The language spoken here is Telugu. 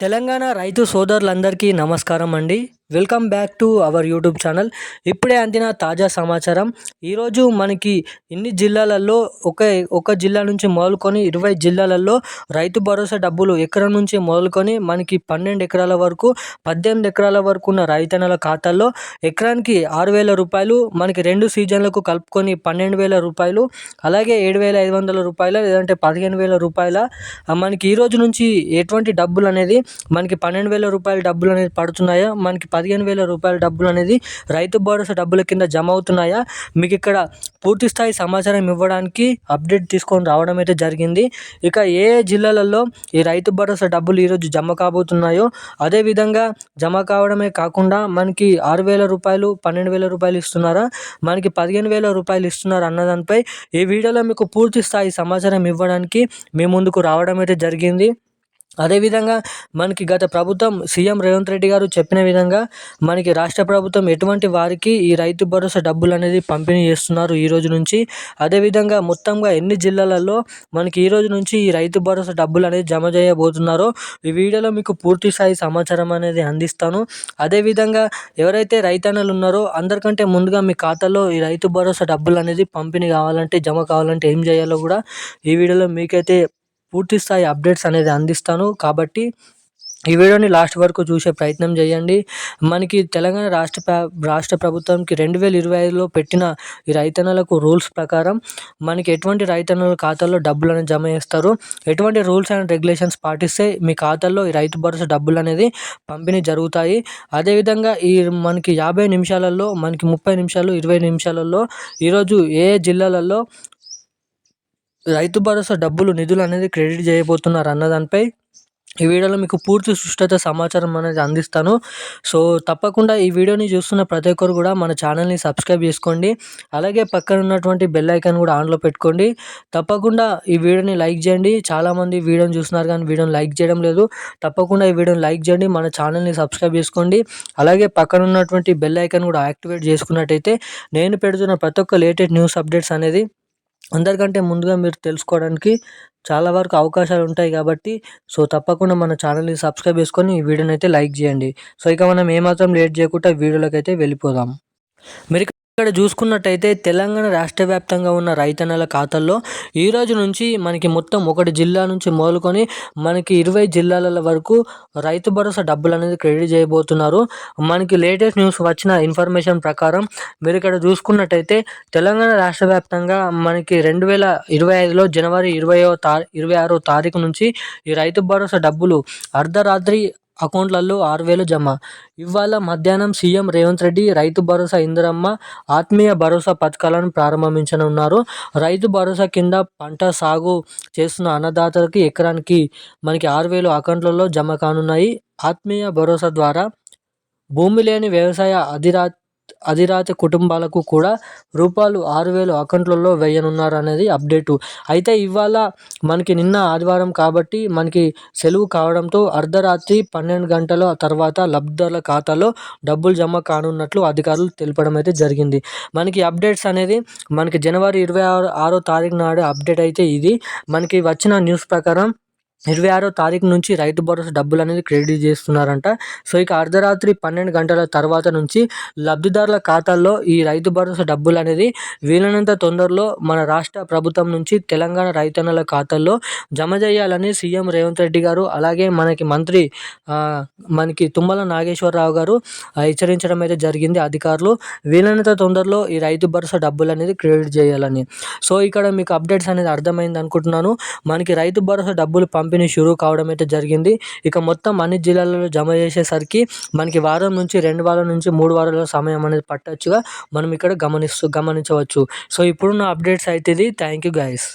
తెలంగాణ రైతు సోదరులందరికీ నమస్కారం అండి. Welcome back to our YouTube channel. ఇప్పుడే అందిన తాజా సమాచారం ఈరోజు మనకి ఇన్ని జిల్లాలలో ఒక ఒక జిల్లా నుంచి మొదలుకొని ఇరవై జిల్లాలలో రైతు భరోసా డబ్బులు ఎకరం నుంచి మొదలుకొని మనకి పన్నెండు ఎకరాల వరకు పద్దెనిమిది ఎకరాల వరకు ఉన్న రైతన్నల ఖాతాల్లో ఎకరానికి ఆరు వేల రూపాయలు మనకి రెండు సీజన్లకు కలుపుకొని పన్నెండు వేల రూపాయలు అలాగే ఏడు వేల ఐదు వందల రూపాయలు లేదంటే పదిహేను వేల రూపాయల. మనకి ఈ రోజు నుంచి ఎటువంటి డబ్బులు అనేది మనకి పన్నెండు వేల రూపాయల డబ్బులు అనేది పడుతున్నాయా మనకి పదిహేను వేల రూపాయల డబ్బులు అనేది రైతు భరోసా డబ్బుల కింద జమ అవుతున్నాయా? మీకు ఇక్కడ పూర్తి స్థాయి సమాచారం ఇవ్వడానికి అప్డేట్ తీసుకొని రావడం అయితే జరిగింది. ఇక ఏ జిల్లాలలో ఈ రైతు భరోసా డబ్బులు ఈరోజు జమ కాబోతున్నాయో అదేవిధంగా జమ కావడమే కాకుండా మనకి ఆరు వేల రూపాయలు పన్నెండు వేల రూపాయలు ఇస్తున్నారా? మనకి పదిహేను వేల రూపాయలు ఇస్తున్నారా అన్నదానిపై ఈ వీడియోలో మీకు పూర్తి స్థాయి సమాచారం ఇవ్వడానికి మీ ముందుకు రావడం అయితే జరిగింది. అదేవిధంగా మనకి గత ప్రభుత్వం సీఎం రేవంత్ రెడ్డి గారు చెప్పిన విధంగా మనకి రాష్ట్ర ప్రభుత్వం ఎటువంటి వారికి ఈ రైతు భరోసా డబ్బులు అనేది పంపిణీ చేస్తున్నారు ఈ రోజు నుంచి. అదేవిధంగా మొత్తంగా ఎన్ని జిల్లాలలో మనకి ఈ రోజు నుంచి ఈ రైతు భరోసా డబ్బులు అనేది జమ చేయబోతున్నారో ఈ వీడియోలో మీకు పూర్తి స్థాయి సమాచారం అనేది అందిస్తాను. అదేవిధంగా ఎవరైతే రైతన్నలు ఉన్నారో అందరికంటే ముందుగా మీ ఖాతాలో ఈ రైతు భరోసా డబ్బులు అనేది పంపిణీ కావాలంటే జమ కావాలంటే ఏం చేయాలో కూడా ఈ వీడియోలో మీకైతే పూర్తి స్థాయి అప్డేట్స్ అనేది అందిస్తాను. కాబట్టి ఈ వీడియోని లాస్ట్ వరకు చూసే ప్రయత్నం చేయండి. మనకి తెలంగాణ రాష్ట్ర రాష్ట్ర ప్రభుత్వంకి రెండు వేల ఇరవై ఐదులో పెట్టిన ఈ రైతన్నలకు రూల్స్ ప్రకారం మనకి ఎటువంటి రైతన్నల ఖాతాల్లో డబ్బులు అనేది జమ చేస్తారు. ఎటువంటి రూల్స్ అండ్ రెగ్యులేషన్స్ పాటిస్తే మీ ఖాతాల్లో ఈ రైతు భరోసా డబ్బులు అనేది పంపిణీ జరుగుతాయి. అదేవిధంగా ఈ మనకి యాభై నిమిషాలలో మనకి ముప్పై నిమిషాలు ఇరవై నిమిషాలలో ఈరోజు ఏ జిల్లాలలో రైతు భరోసా డబ్బులు నిధులు అనేది క్రెడిట్ చేయబోతున్నారు అన్న దానిపై ఈ వీడియోలో మీకు పూర్తి సుష్టత సమాచారం అనేది అందిస్తాను. సో తప్పకుండా ఈ వీడియోని చూస్తున్న ప్రతి ఒక్కరు కూడా మన ఛానల్ని సబ్స్క్రైబ్ చేసుకోండి. అలాగే పక్కన ఉన్నటువంటి బెల్ ఐకాన్ కూడా ఆన్లో పెట్టుకోండి. తప్పకుండా ఈ వీడియోని లైక్ చేయండి. చాలామంది వీడియోని చూస్తున్నారు కానీ వీడియోని లైక్ చేయడం లేదు. తప్పకుండా ఈ వీడియోని లైక్ చేయండి. మన ఛానల్ని సబ్స్క్రైబ్ చేసుకోండి. అలాగే పక్కన ఉన్నటువంటి బెల్ ఐకాన్ కూడా యాక్టివేట్ చేసుకున్నట్టయితే నేను పెడుతున్న ప్రతి ఒక్క లేటెస్ట్ న్యూస్ అప్డేట్స్ అనేది అందరికంటే ముందుగా మీరు తెలుసుకోవడానికి చాలా వరకు అవకాశాలు ఉంటాయి కాబట్టి సో తప్పకుండా మన ఛానల్ని సబ్స్క్రైబ్ చేసుకొని ఈ వీడియోని అయితే లైక్ చేయండి. సో ఇక మనం ఏమాత్రం లేట్ చేయకుండా వీడియోలోకి అయితే వెళ్ళిపోదాం. మీరు ఇక్కడ చూసుకున్నట్టయితే తెలంగాణ రాష్ట్ర వ్యాప్తంగా ఉన్న రైతన్నల ఖాతాల్లో ఈ రోజు నుంచి మనకి మొత్తం ఒకటి జిల్లా నుంచి మొదలుకొని మనకి ఇరవై జిల్లాల వరకు రైతు భరోసా డబ్బులు అనేది క్రెడిట్ చేయబోతున్నారు. మనకి లేటెస్ట్ న్యూస్ వచ్చిన ఇన్ఫర్మేషన్ ప్రకారం మీరు ఇక్కడ చూసుకున్నట్టయితే తెలంగాణ రాష్ట్ర వ్యాప్తంగా మనకి రెండు వేల ఇరవై ఐదులో జనవరి ఇరవయో తారీ ఇరవై ఆరో తారీఖు నుంచి ఈ రైతు భరోసా డబ్బులు అర్ధరాత్రి అకౌంట్లలో ఆరు వేలు జమ. ఇవాళ మధ్యాహ్నం సీఎం రేవంత్ రెడ్డి రైతు భరోసా ఇందిరమ్మ ఆత్మీయ భరోసా పథకాలను ప్రారంభించనున్నారు. రైతు భరోసా కింద పంట సాగు చేస్తున్న అన్నదాతలకి ఎకరానికి మనకి ఆరు వేలు అకౌంట్లలో జమ కానున్నాయి. ఆత్మీయ భరోసా ద్వారా భూమి లేని వ్యవసాయ అధిరా అధిరాతి కుటుంబాలకు కూడా రూపాయలు ఆరు వేలు అకౌంట్లలో వేయనున్నారు అనేది అప్డేటు. అయితే ఇవాళ మనకి నిన్న ఆదివారం కాబట్టి మనకి సెలవు కావడంతో అర్ధరాత్రి పన్నెండు గంటల తర్వాత లబ్ధిదారుల ఖాతాలో డబ్బులు జమ కానున్నట్లు అధికారులు తెలపడం అయితే జరిగింది. మనకి అప్డేట్స్ అనేది మనకి జనవరి ఇరవై ఆరు ఆరో తారీఖు నాడు అప్డేట్ అయితే ఇది. మనకి వచ్చిన న్యూస్ ప్రకారం ఇరవై ఆరో తారీఖు నుంచి రైతు భరోసా డబ్బులు అనేది క్రెడిట్ చేస్తున్నారంట. సో ఇక అర్ధరాత్రి పన్నెండు గంటల తర్వాత నుంచి లబ్ధిదారుల ఖాతాల్లో ఈ రైతు భరోసా డబ్బులు అనేది వీలైనంత తొందరలో మన రాష్ట్ర ప్రభుత్వం నుంచి తెలంగాణ రైతన్నల ఖాతాల్లో జమ చేయాలని సీఎం రేవంత్ రెడ్డి గారు అలాగే మనకి మంత్రి మనకి తుమ్మల నాగేశ్వరరావు గారు హెచ్చరించడం అయితే జరిగింది అధికారులు. వీలైనంత తొందరలో ఈ రైతు భరోసా డబ్బులు అనేది క్రెడిట్ చేయాలని. సో ఇక్కడ మీకు అప్డేట్స్ అనేది అర్థమైంది అనుకుంటున్నాను. మనకి రైతు భరోసా డబ్బులు పంపిణీ షురూ కావడం అయితే జరిగింది. ఇక మొత్తం అన్ని జిల్లాలలో జమ చేసేసరికి మనకి వారం నుంచి రెండు వారాల నుంచి మూడు వారాల సమయం అనేది పట్టచ్చుగా మనం ఇక్కడ గమనిస్తూ గమనించవచ్చు. సో ఇప్పుడున్న అప్డేట్స్ అయితే ఇది. Thank you guys